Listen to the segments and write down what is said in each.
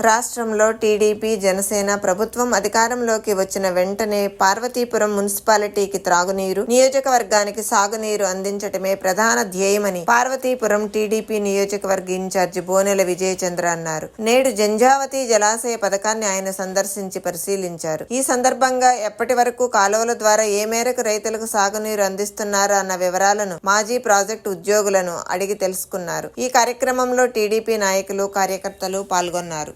రాష్ట్రంలో టీడీపీ జనసేన ప్రభుత్వం అధికారంలోకి వచ్చిన వెంటనే పార్వతీపురం మున్సిపాలిటీకి త్రాగునీరు నియోజకవర్గానికి సాగునీరు అందించటమే ప్రధాన ధ్యేయమని పార్వతీపురం టీడీపీ నియోజకవర్గ ఇన్ఛార్జి బోనెల విజయచంద్ర అన్నారు. నేడు జంజావతి జలాశయ పథకాన్ని ఆయన సందర్శించి పరిశీలించారు. ఈ సందర్భంగా ఎప్పటి వరకు కాలువల ద్వారా ఏ మేరకు రైతులకు సాగునీరు అందిస్తున్నారు అన్న వివరాలను మాజీ ప్రాజెక్టు ఉద్యోగులను అడిగి తెలుసుకున్నారు. ఈ కార్యక్రమంలో టీడీపీ నాయకులు కార్యకర్తలు పాల్గొన్నారు.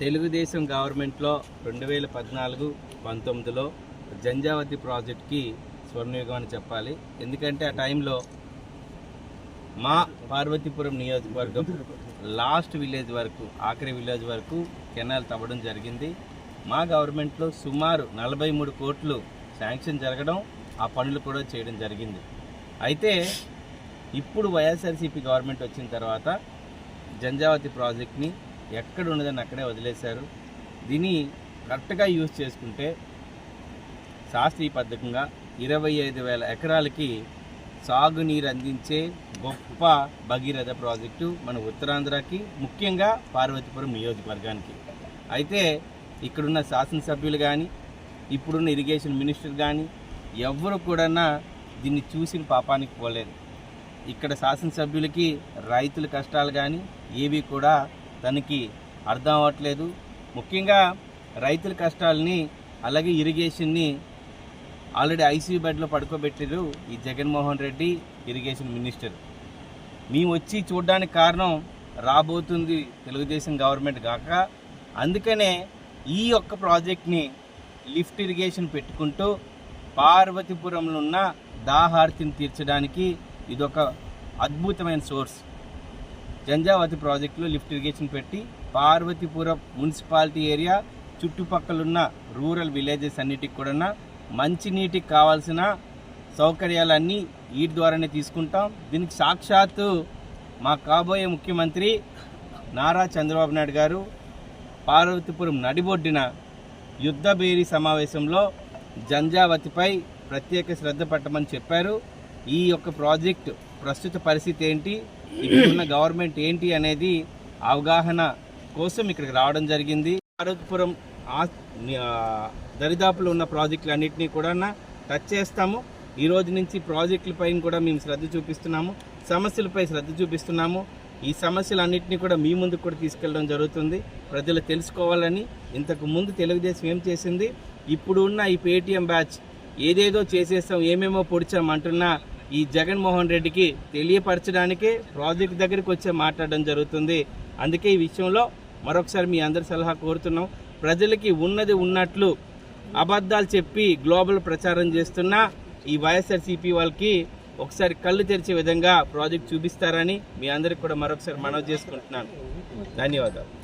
తెలుగుదేశం గవర్నమెంట్లో రెండు వేల పద్నాలుగు పంతొమ్మిదిలో జంజావతి ప్రాజెక్ట్కి స్వర్ణయుగం అని చెప్పాలి. ఎందుకంటే ఆ టైంలో మా పార్వతీపురం నియోజకవర్గం లాస్ట్ విలేజ్ వరకు ఆఖరి విలేజ్ వరకు కెనాల్ తవ్వడం జరిగింది. మా గవర్నమెంట్లో సుమారు నలభై మూడు కోట్లు శాంక్షన్ జరగడం ఆ పనులు కూడా చేయడం జరిగింది. అయితే ఇప్పుడు వైఎస్ఆర్సీపీ గవర్నమెంట్ వచ్చిన తర్వాత జంజావతి ప్రాజెక్ట్ని ఎక్కడ ఉన్నదని అక్కడే వదిలేశారు. దీన్ని కరెక్ట్గా యూజ్ చేసుకుంటే శాస్త్రీయ పద్ధకంగా ఇరవై ఐదు వేల ఎకరాలకి సాగునీరు అందించే గొప్ప భగీరథ ప్రాజెక్టు మన ఉత్తరాంధ్రకి ముఖ్యంగా పార్వతీపురం నియోజకవర్గానికి. అయితే ఇక్కడున్న శాసనసభ్యులు కానీ ఇప్పుడున్న ఇరిగేషన్ మినిస్టర్ కానీ ఎవ్వరు కూడా దీన్ని చూసిన పాపానికి పోలేదు. ఇక్కడ శాసనసభ్యులకి రైతుల కష్టాలు కానీ ఏవి కూడా తనకి అర్థం అవ్వట్లేదు. ముఖ్యంగా రైతుల కష్టాలని అలాగే ఇరిగేషన్ని ఆల్రెడీ ఐసీయూ బెడ్లో పడుకోబెట్టారు ఈ జగన్మోహన్ రెడ్డి ఇరిగేషన్ మినిస్టర్. మేము వచ్చి చూడడానికి కారణం రాబోతుంది తెలుగుదేశం గవర్నమెంట్ కాక అందుకనే ఈ యొక్క ప్రాజెక్ట్ని లిఫ్ట్ ఇరిగేషన్ పెట్టుకుంటూ పార్వతీపురంలో ఉన్న దాహార్తిని తీర్చడానికి ఇదొక అద్భుతమైన సోర్స్. జంజావతి ప్రాజెక్టులో లిఫ్ట్ ఇరిగేషన్ పెట్టి పార్వతీపురం మున్సిపాలిటీ ఏరియా చుట్టుపక్కలున్న రూరల్ విలేజెస్ అన్నిటికి కూడా మంచినీటికి కావాల్సిన సౌకర్యాలన్నీ వీటి ద్వారానే తీసుకుంటాం. దీనికి సాక్షాత్తు మా కాబోయే ముఖ్యమంత్రి నారా చంద్రబాబు నాయుడు గారు పార్వతీపురం నడిబొడ్డిన యుద్ధ బేరీ సమావేశంలో జంజావతిపై ప్రత్యేక శ్రద్ధ పెట్టమని చెప్పారు. ఈ యొక్క ప్రాజెక్ట్ ప్రస్తుత పరిస్థితి ఏంటి? ఇక్కడున్న గవర్నమెంట్ ఏంటి అనేది అవగాహన కోసం ఇక్కడికి రావడం జరిగింది. పార్వతీపురం ఆ- దరిదాపులో ఉన్న ప్రాజెక్టులు అన్నింటినీ కూడా టచ్ చేస్తాము. ఈ రోజు నుంచి ప్రాజెక్టులపై కూడా మేము శ్రద్ధ చూపిస్తున్నాము. సమస్యలపై శ్రద్ధ చూపిస్తున్నాము. ఈ సమస్యలన్నింటినీ కూడా మీ ముందుకు కూడా తీసుకెళ్ళడం జరుగుతుంది. ప్రజలు తెలుసుకోవాలని ఇంతకు ముందు తెలుగుదేశం ఏం చేసింది? ఇప్పుడు ఉన్న ఈ పేటీఎం బ్యాచ్ ఏదేదో చేసేస్తాం ఏమేమో పొడిచాం అంటున్నా ఈ జగన్మోహన్ రెడ్డికి తెలియపరచడానికే ప్రాజెక్ట్ దగ్గరికి వచ్చే మాట్లాడడం జరుగుతుంది. అందుకే ఈ విషయంలో మరొకసారి మీ అందరి సలహా కోరుతున్నాం. ప్రజలకి ఉన్నది ఉన్నట్లు అబద్ధాలు చెప్పి గ్లోబల్ ప్రచారం చేస్తున్న ఈ వైఎస్ఆర్సీపీ వాళ్ళకి ఒకసారి కళ్ళు తెరిచే విధంగా ప్రాజెక్ట్ చూపిస్తారని మీ అందరికి కూడా మరొకసారి మనవి చేసుకుంటున్నాను. ధన్యవాదాలు.